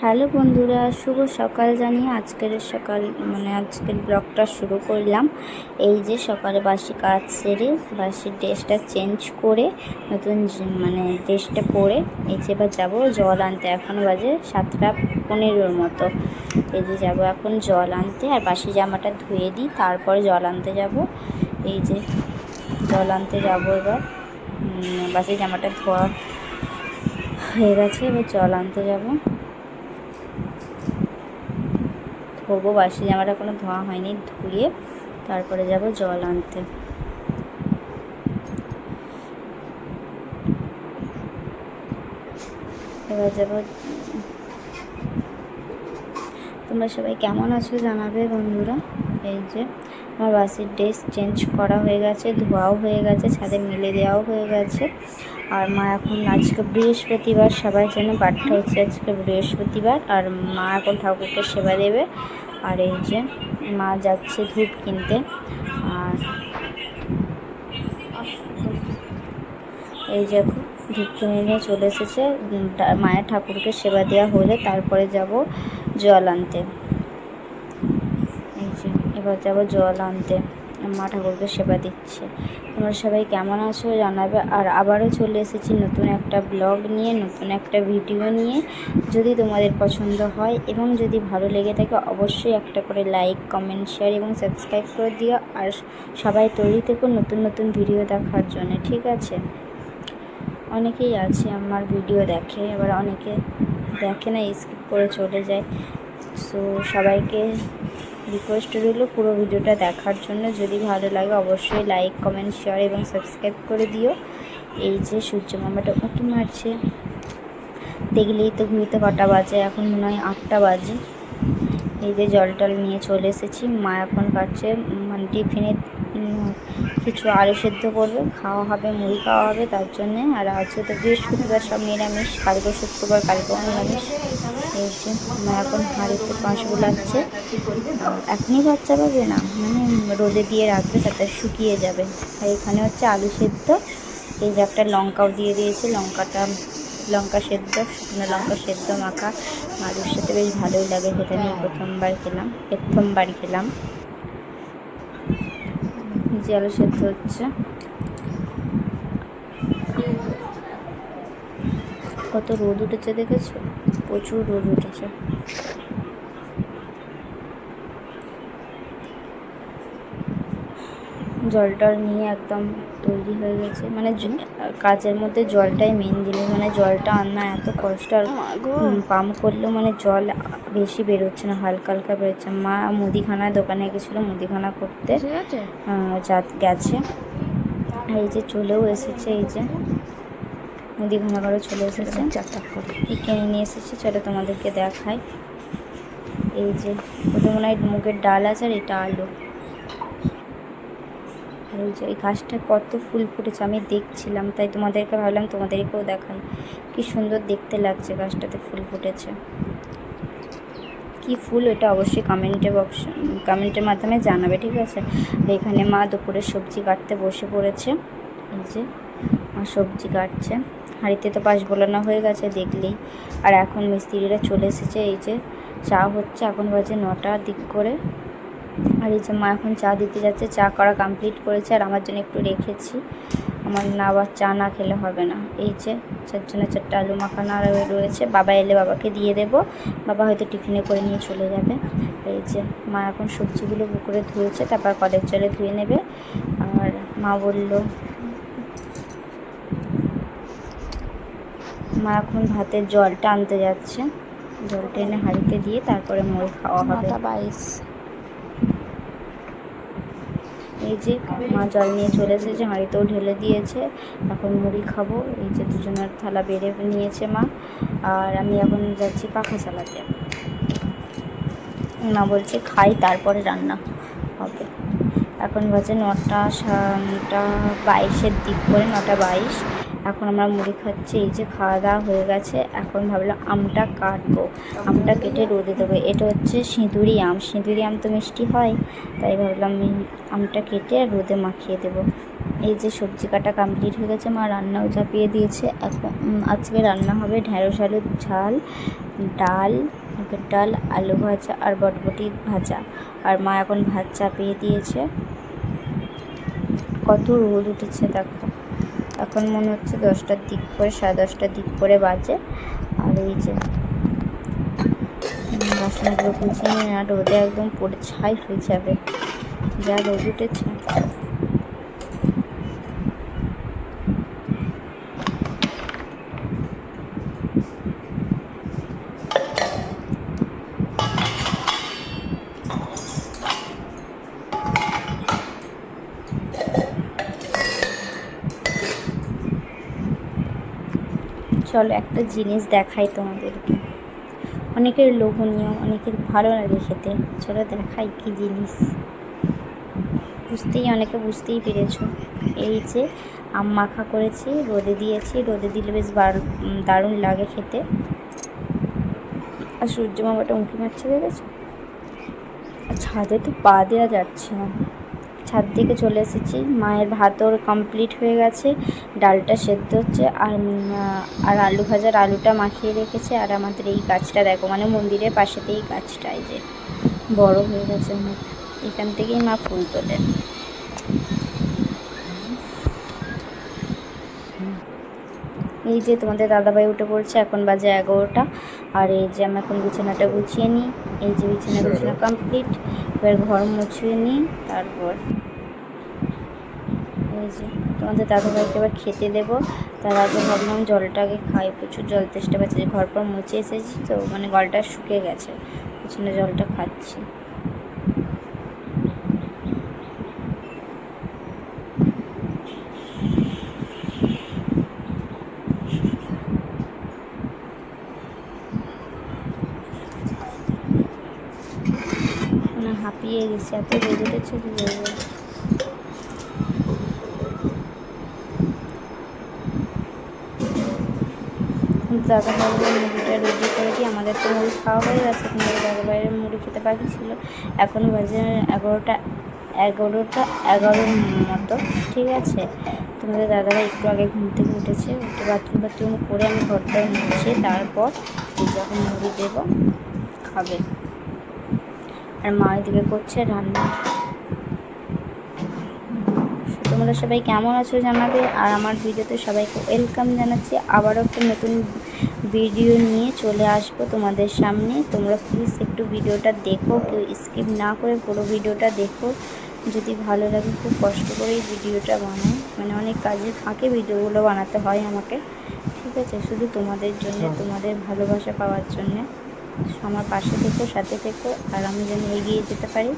Hello বন্ধুরা, শুভ সকাল জানিয়ে আজকের সকাল মানে আজকের ব্লগটা শুরু করলাম। এই যে সকালে বাসি কাজ সেরে বাসি ড্রেসটা চেঞ্জ করে, নতুন মানে ড্রেসটা পরে এই যে এবার যাব জল আনতে। এখন বাজে সাতটা পনেরোর মতো। এই যে যাব এখন জল আনতে আর বাসি জামাটা ধুয়ে দিই, তারপরে জল আনতে যাব। এই যে জল আনতে যাব এবার। বাসি জামাটা ধোয়া হয়ে গেছে, এবার জল আনতে যাব। ধোবো বাসি জামাটা কোনো ধোয়া হয়নি, ধুয়ে তারপরে যাব জল আনতে। এবার যাব। তোমরা সবাই কেমন আছো জানাবে বন্ধুরা? এই যে, আমার বাসির ড্রেস চেঞ্জ করা হয়ে গেছে, ধোয়াও হয়ে গেছে, ছাদে মেলে দেওয়াও হয়ে গেছে। আর মা এখন আজকে বৃহস্পতিবার, সবাই যেন পাঠটা হচ্ছে আজকে বৃহস্পতিবার, আর মা এখন ঠাকুরকে সেবা দেবে। আর এই যে মা যাচ্ছে ধূপ কিনতে। আর এই যে ধূপ কিনে নিয়ে চলে এসেছে। মায়ের ঠাকুরকে সেবা দেওয়া হলে তারপরে যাব জল আনতে। এই যে, এবার যাব জল আনতে। মা ঠাকুরকে সেবা দিচ্ছে। তোমরা সবাই কেমন আছো জানাবে। আর আবারও চলে এসেছি নতুন একটা ব্লগ নিয়ে, নতুন একটা ভিডিও নিয়ে। যদি তোমাদের পছন্দ হয় এবং যদি ভালো লেগে থাকে, অবশ্যই একটা করে লাইক, কমেন্ট, শেয়ার এবং সাবস্ক্রাইব করে দিও। আর সবাই তৈরি থেকো নতুন নতুন ভিডিও দেখার জন্য, ঠিক আছে? অনেকেই আছে আমার ভিডিও দেখে এবার অনেকে দেখে না, স্কিপ করে চলে যায়। সো সবাইকে রিকোয়েস্ট রইল পুরো ভিডিওটা দেখার জন্য। যদি ভালো লাগে অবশ্যই লাইক কমেন্ট শেয়ার এবং সাবস্ক্রাইব করে দিও। এই যে সূর্য মামাটা উঁকি মারছে। দেখলেই তো ঘুরিতে কটা বাজে, এখন মনে হয় আটটা বাজে। এই যে জল টল নিয়ে চলে এসেছি। মা এখন কাটছে মানে টিফিনে কিছু আলু সেদ্ধ করবে। খাওয়া হবে, মুড়ি খাওয়া হবে, তার জন্যে। আর আজকে তো বৃহস্পতিবার সব নিরামিষ, কালকে শুক্রবার কালকেও নিরামিষ এই যে মা এখন হাঁড়িতে পাঁশ গুলাচ্ছে এখনই বাচ্চা পাবে না মানে রোদে দিয়ে রাখবে, তাতে শুকিয়ে যাবে। আর এখানে হচ্ছে আলু সেদ্ধ, এই যে একটা লঙ্কাও দিয়ে দিয়েছে, লঙ্কাটা, লঙ্কা সেদ্ধ, শুকনো লঙ্কা সেদ্ধ মাখা। আলুর সাথে বেশ ভালোই লাগে আমি এই প্রথমবার খেলাম প্রথমবার খেলাম। যে আলু সেদ্ধ হচ্ছে। কত রোদ উঠেছে, দেখেছ? প্রচুর রোদ উঠেছে। জলটা নিয়ে একদম তৈরি হয়ে গেছে। মানে কাজের মধ্যে জলটাই মেন জিনিস। মানে জলটা আনা এত কষ্ট আর পাম্প করলেও মানে জল বেশি বেরোচ্ছে না হালকা হালকা বেরোচ্ছে। মা মুদিখানা দোকানে গেছিল মুদিখানা করতে। যা গেছে। এই যে চলেও এসেছে এই যে। মুদিখানা করে চলে এসেছে। কি কিনে নিয়ে এসেছি চলো তোমাদেরকে দেখাই। এই যে ওটা মনে হয় মুগের ডাল আছে আর এটা আলু। আর এই যে এই গাছটা কত ফুল ফুটেছে আমি দেখছিলাম তাই তোমাদেরকে ভাবলাম তোমাদেরকেও দেখাই। কি সুন্দর দেখতে লাগছে গাছটাতে ফুল ফুটেছে। কি ফুল এটা অবশ্যই কমেন্টে বক্স কমেন্টের মাধ্যমে জানাবে ঠিক আছে? আর এখানে মা দুপুরে সবজি কাটতে বসে পড়েছে। এই যে মা সবজি কাটছে। হাঁড়িতে তো পাশ বোলানো হয়ে গেছে দেখলেই আর এখন মিস্ত্রিরা চলে এসেছে, এই যে চা হচ্ছে, এখন বাজে নটা দিক করে। আর এই যে মা এখন চা দিতে যাচ্ছে, চা করা কমপ্লিট করেছে, আর আমার জন্য একটু রেখেছি। আমার না আবার চা না খেলে হবে না। এই যে চার জন্য চারটে আলু মাখানা রয়ে- রয়েছে, বাবা এলে বাবাকে দিয়ে দেব। বাবা হয়তো টিফিনে করে নিয়ে চলে যাবে। এই যে মা এখন সবজিগুলো পুকুরে ধুয়েছে, তারপর কলের জলে ধুয়ে নেবে। আর মা বলল মা এখন ভাতের জলটা আনতে যাচ্ছে। জলটা এনে হাঁড়িতে দিয়ে তারপরে মুড়ি খাওয়া হবে। বাইশ। এই যে মা জল নিয়ে চলে এসেছে হাঁড়িতেও ঢেলে দিয়েছে। এখন মুড়ি খাব। এই যে দুজনের থালা বেড়ে নিয়েছে মা। আর আমি এখন যাচ্ছি পাখা চালাতে। মা বলছে খাই তারপরে রান্না হবে। এখন বাজে নটা নটা বাইশের দিক করে নটা বাইশ। এখন আমরা মুড়ি খাচ্ছি, এই যে খাওয়া দাওয়া হয়ে গেছে, এখন ভাবলাম আমটা কাটবো। আমটা কেটে রোদে দেবো। এটা হচ্ছে সিঁদুরি আম। সিঁদুরি আম তো মিষ্টি হয়, তাই ভাবলাম আমটা কেটে রোদে মাখিয়ে দেবো। এই যে সবজি কাটা কমপ্লিট হয়ে গেছে, মা রান্নাও চাপিয়ে দিয়েছে। এখন আজকে রান্না হবে ঢ্যাঁড়স আলুর ঝাল, ডাল ডাল, আলু ভাজা আর বটবটি ভাজা। আর মা এখন ভাত চাপিয়ে দিয়েছে। কত রোদ উঠেছে, দেখো। এখন মনে হচ্ছে দশটার দিক করে, সাড়ে দশটার দিক করে বাজে। আর এই যে গুছিয়ে নিয়ে আর রোদে একদম পড়ে ছাই হয়ে যাবে। যা রোদ উঠেছে। চলো একটা জিনিস দেখাই তোমাদেরকে। অনেকের লোভনীয়, অনেকের ভালো লাগে খেতে। চলো দেখাই কি জিনিস। বুঝতেই, অনেকে বুঝতেই পেরেছ। এই যে আম মাখা করেছি, রোদে দিয়েছি। রোদে দিলে বেশ দারুণ লাগে খেতে। আর সূর্য মামাটা উঁকি মারছে, দেখেছ? ছাদে তো পা দেওয়া যাচ্ছে না। ছাদ থেকে চলে এসেছি। মায়ের ভাতও কমপ্লিট হয়ে গেছে ডালটা সেদ্ধ হচ্ছে আর আর আলু ভাজার আলুটা মাখিয়ে রেখেছে। আর আমাদের এই গাছটা দেখো মানে মন্দিরের পাশেতেই গাছটা এই যে বড় হয়ে গেছে অনেক। এখান থেকেই মা ফুল তোলেন। এই যে তোমাদের দাদাভাই উঠে পড়ছে এখন বাজে এগারোটা। আর এই যে আমি এখন বিছানাটা গুছিয়ে নিই। এই যে বিছানা গুছানো কমপ্লিট এবার ঘর মুছিয়ে নিই তারপর এই যে তোমাদের দাদাভাইকে এবার খেতে দেবো। তার আগে ভাবলাম জলটা আগে খাই। প্রচুর জল তেষ্টা পাচ্ছে ঘর পর মুছে এসেছি তো মানে গলটা শুকিয়ে গেছে। পিছনে জলটা খাচ্ছি। হাঁপিয়ে গেছে। এত রোদ উঠেছে কি বলব দাদা ভাইয়ের মুড়িটা রেডি করে দিই। আমাদের তো মুড়ি খাওয়া হয়ে গেছে, তোমাদের দাদা ভাইয়ের মুড়ি খেতে বাকি ছিল এখন বাজে এগারোটা এগারোটা এগারোর মতো, ঠিক আছে? তোমাদের দাদারা একটু আগে ঘুম থেকে উঠেছে, উঠে বাথরুম বাথরুম করে আমি ঘরটা মুছে, তারপর যখন মুড়ি দেবো, খাবে। আর মা এদিকে করছে রান্না। তোমরা সবাই কেমন আছো জানাবে? আর আমার ভিডিওতে সবাইকে ওয়েলকাম জানাচ্ছি। আবারও একটা নতুন ভিডিও নিয়ে চলে আসব তোমাদের সামনে। তোমরা প্লিজ একটু ভিডিওটা দেখো কেউ স্কিপ না করে পুরো ভিডিওটা দেখো। যদি ভালো লাগে খুব কষ্ট করেই ভিডিওটা বানাই মানে অনেক কাজের ফাঁকে ভিডিওগুলো বানাতে হয় আমাকে। ঠিক আছে? শুধু তোমাদের জন্য তোমাদের ভালোবাসা পাওয়ার জন্যে। আমার পাশে থেকো সাথে থেকো। আর আমি যেন এগিয়ে যেতে পারি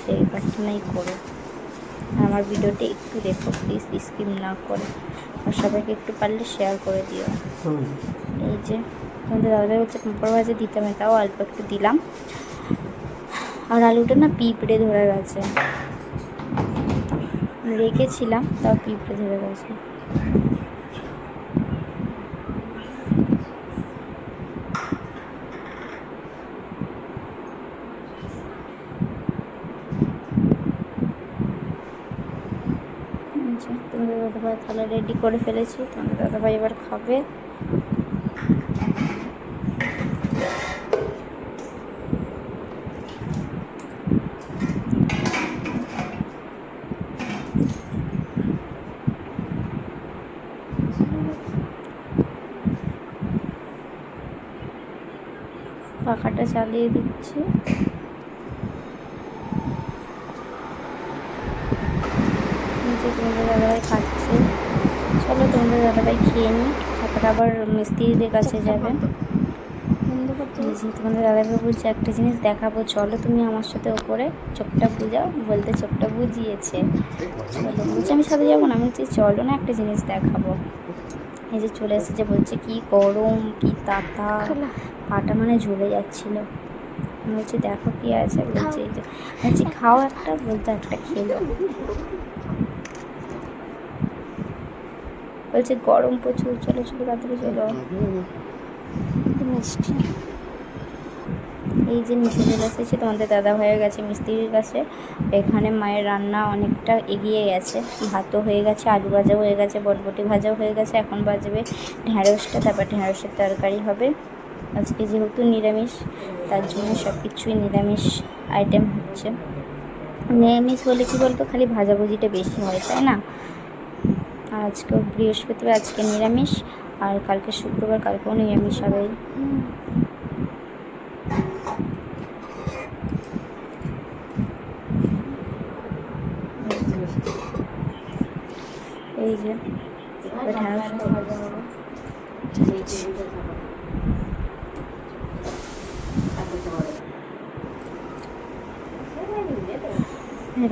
সেই প্রার্থনাই করো। আমার ভিডিওটি একটু দেখো প্লিজ স্কিম না করে। আর সবাইকে একটু পারলে শেয়ার করে দিও। এই যে তোমাদের দাদা হচ্ছে পাঁপড় ভাজা দিতে হবে তাও অল্প একটু দিলাম। আর আলুটা না পিঁপড়ে ধরে গেছে। রেখেছিলাম তাও পিঁপড়ে ধরে গেছে এই যে তোমাদের রেডি করে ফেলেছি। তোমাদের দাদাভাই এবার খাবে। পাখাটা চালিয়ে দিচ্ছি। নিচে তোমাদের দাদাভাই খাচ্ছে। চলো তোমাদের দাদাভাই খেয়ে নিই তারপরে আবার মিস্ত্রিদের কাছে যাবে। তোমাদের দাদাভাই বলছে একটা জিনিস দেখাবো চলো তুমি আমার সাথে ওপরে চোখটা বুঝাও। বলতে চোখটা বুঝিয়েছে। চলো বলছে আমি সাথে যাব না। আমি বলছি চলো না একটা জিনিস দেখাবো। এই যে চলে এসেছে বলছে কি গরম কি তাতা। পাটা মানে ঝুলে যাচ্ছিল। বলছি দেখো কি আছে? বলছে এই যে। বলছি খাও একটা বলতে একটা খেলো। বলছে গরম প্রচুর চলো চলো তাড়াতাড়ি চলো। মিষ্টি। এই যে নিচে চলে এসেছি তোমাদের দাদা হয়ে গেছে মিস্ত্রির কাছে এখানে মায়ের রান্না অনেকটা এগিয়ে গেছে। ভাতও হয়ে গেছে আলু ভাজাও হয়ে গেছে বটবটি ভাজাও হয়ে গেছে। এখন বাজবে ঢ্যাঁড়সটা তারপর ঢ্যাঁড়সের তরকারি হবে। আজকে যেহেতু নিরামিষ তার জন্য সব কিছুই নিরামিষ আইটেম হচ্ছে। নিরামিষ হলে কী বলতো? খালি ভাজাভুজিটা বেশি হয় তাই না? আর আজকে বৃহস্পতিবার, আজকে নিরামিষ, আর কালকে শুক্রবার, কালকেও নিরামিষ হবে। এই যে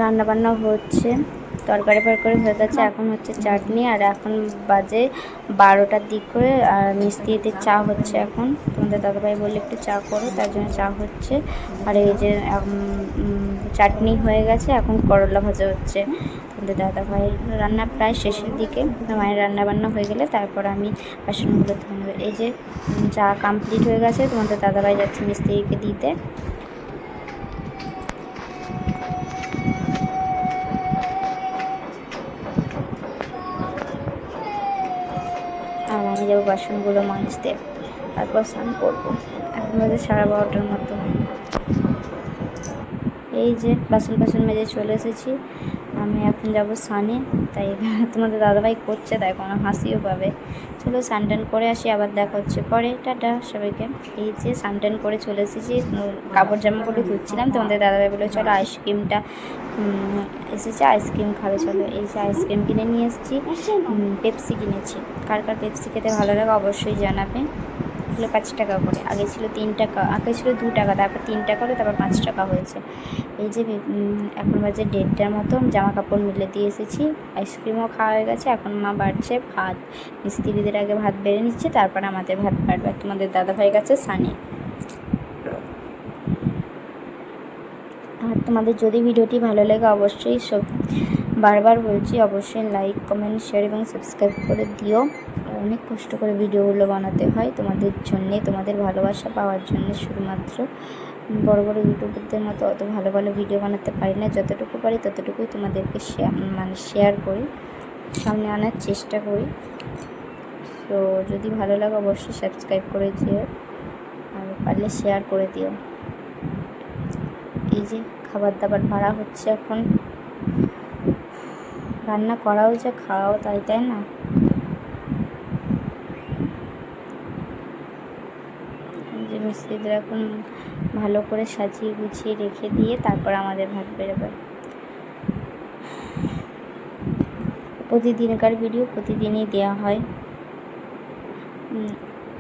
রান্না বান্না হচ্ছে। তরকারি ফরকারি হয়ে গেছে। এখন হচ্ছে চাটনি আর এখন বাজে বারোটার দিক করে, আর মিস্ত্রিতে চা হচ্ছে এখন। তোমাদের দাদাভাই বললে একটু চা করো, তার জন্য চা হচ্ছে। আর এই যে চাটনি হয়ে গেছে, এখন করলা ভাজা হচ্ছে। তোমাদের দাদাভাই রান্না প্রায় শেষের দিকে, মায়ের রান্না বান্না হয়ে গেলে তারপর আমি বাসনগুলো ধুয়ে এই যে চা কমপ্লিট হয়ে গেছে, তোমাদের দাদাভাই যাচ্ছে মিস্ত্রিকে দিতে আর আমি যাব বাসনগুলো মাজতে তারপর স্নান করব। এখন বাজে সাড়ে বারোটার মতো। এই যে বাসন বাসন মেজে চলে এসেছি। আমি এখন যাব স্নানে, তাই তোমাদের দাদাভাই করছে তাই কোনো হাসিও পাবে। চলো সানটান করে আসি, আবার দেখা হচ্ছে পরে। টাটা সবাইকে। এই যে সানটান করে চলে এসেছি কাপড় জামাগুলো ধুচ্ছিলাম। তোমাদের দাদাভাই বলে চলো আইসক্রিমটা এসেছে, আইসক্রিম খাবে, চলো। এই যে আইসক্রিম কিনে নিয়ে এসেছি পেপসি কিনেছি। কার কার পেপসি খেতে ভালো লাগে অবশ্যই জানাবে। এগুলো পাঁচ টাকা করে। আগে ছিল তিন টাকা, আগে ছিল দু টাকা, তারপর তিন টাকা করে তারপর পাঁচ টাকা হয়েছে। এই যে এখন বাজে দেড়টার মতো জামা কাপড় মিলে দিয়ে এসেছি, আইসক্রিমও খাওয়া হয়ে গেছে, এখন মা বাড়ছে ভাত। মিস্ত্রিদের আগে ভাত বেড়ে নিচ্ছে, তারপর আমাদের ভাত বাড়বে তোমাদের দাদা ভাই গেছে সানি। আর তোমাদের যদি ভিডিওটি ভালো লাগে, অবশ্যই সব, বারবার বলছি, অবশ্যই লাইক কমেন্ট শেয়ার এবং সাবস্ক্রাইব করে দিও। অনেক কষ্ট করে ভিডিওগুলো বানাতে হয় তোমাদের জন্যে, তোমাদের ভালোবাসা পাওয়ার জন্য শুধুমাত্র। বড় বড় ইউটিউবারদের মতো অত ভালো ভালো ভিডিও বানাতে পারি না। যতটুকু পারি ততটুকুই তোমাদেরকে শেয়ার মানে শেয়ার করি, সামনে আনার চেষ্টা করি। তো যদি ভালো লাগে অবশ্যই সাবস্ক্রাইব করে দিও আর পারলে শেয়ার করে দিও। এই যে খাবার দাবার ভাড়া হচ্ছে এখন। রান্না করাও যে খাওয়াও তাই তাই না এই যে মিস্ত্রিদের এখন ভালো করে সাজিয়ে গুছিয়ে রেখে দিয়ে তারপর আমাদের ভাত বেরোবে। প্রতিদিনকার ভিডিও প্রতিদিনই দেওয়া হয়।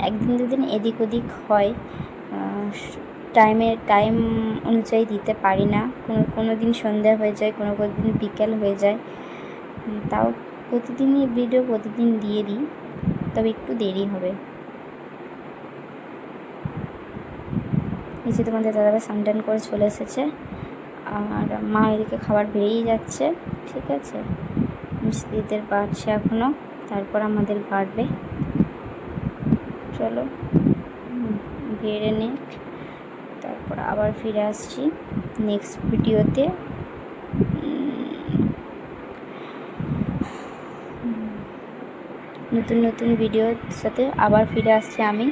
একদিন দুদিন এদিক ওদিক হয়। টাইমে টাইম অনুযায়ী দিতে পারি না। কোনো কোনো দিন সন্ধ্যা হয়ে যায়, কোনো কোনো দিন বিকেল হয়ে যায়। তাও প্রতিদিনই ভিডিও প্রতিদিন দিয়ে দিই। তবে একটু দেরি হবে। যে তোমাদের দাদাভাই সানটান করে চলে এসেছে। আর মা এদিকে খাবার বেরিয়ে যাচ্ছে, ঠিক আছে? মিস্ত্রিদের বাড়ছে এখনও তারপর আমাদের বাড়বে। চলো বেড়ে নিক। তারপর আবার ফিরে আসছি নেক্সট ভিডিওতে। নতুন নতুন ভিডিওর সাথে আবার ফিরে আসছি আমি।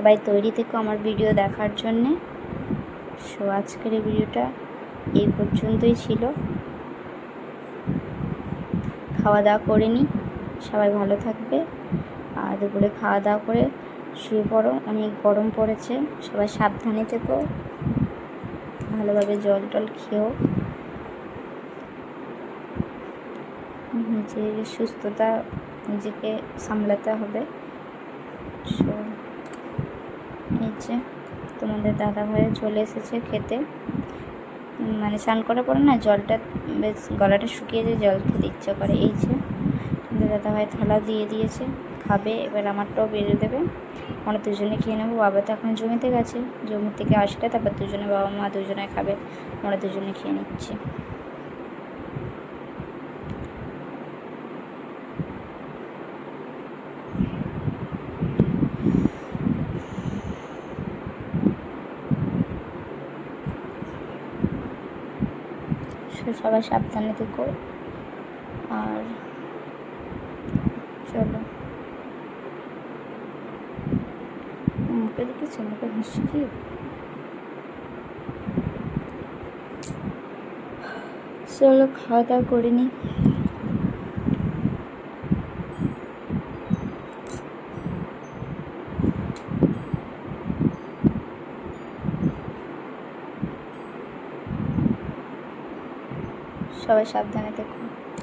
সবাই তৈরি থেকো আমার ভিডিও দেখার জন্যে। সো, আজকের এই ভিডিওটা এই পর্যন্তই ছিল। খাওয়া দাওয়া করে নিই সবাই ভালো থাকবে। আর দুপুরে খাওয়া দাওয়া করে শুয়ে পড়ো, অনেক গরম পড়েছে, সবাই সাবধানে থেকো। ভালোভাবে জল টল খেয়েও নিজের সুস্থতা নিজেকে সামলাতে হবে। যে তোমাদের দাদা ভাই চলে এসেছে খেতে। মানে স্নান করার পরে না জলটা, বেশ গলাটা শুকিয়ে যায়, জল খেতে ইচ্ছা করে। এই যে, তোমাদের দাদা ভাই থালা দিয়ে দিয়েছে, খাবে, এবার আমারটাও বেড়ে দেবে। আমরা দুজনে খেয়ে নেব। বাবা তো এখন জমিতে গেছে। জমি থেকে আসলে তারপর দুজনে বাবা মা দুজনে খাবে। আমরা দুজনে খেয়ে নিচ্ছি। সো সবাই সাবধানে থেকো। আর চলো। মুখে দেখেছ? মুখে হাসি কি? চলো খাওয়া দাওয়া করিনি সবাই সাবধানে দেখো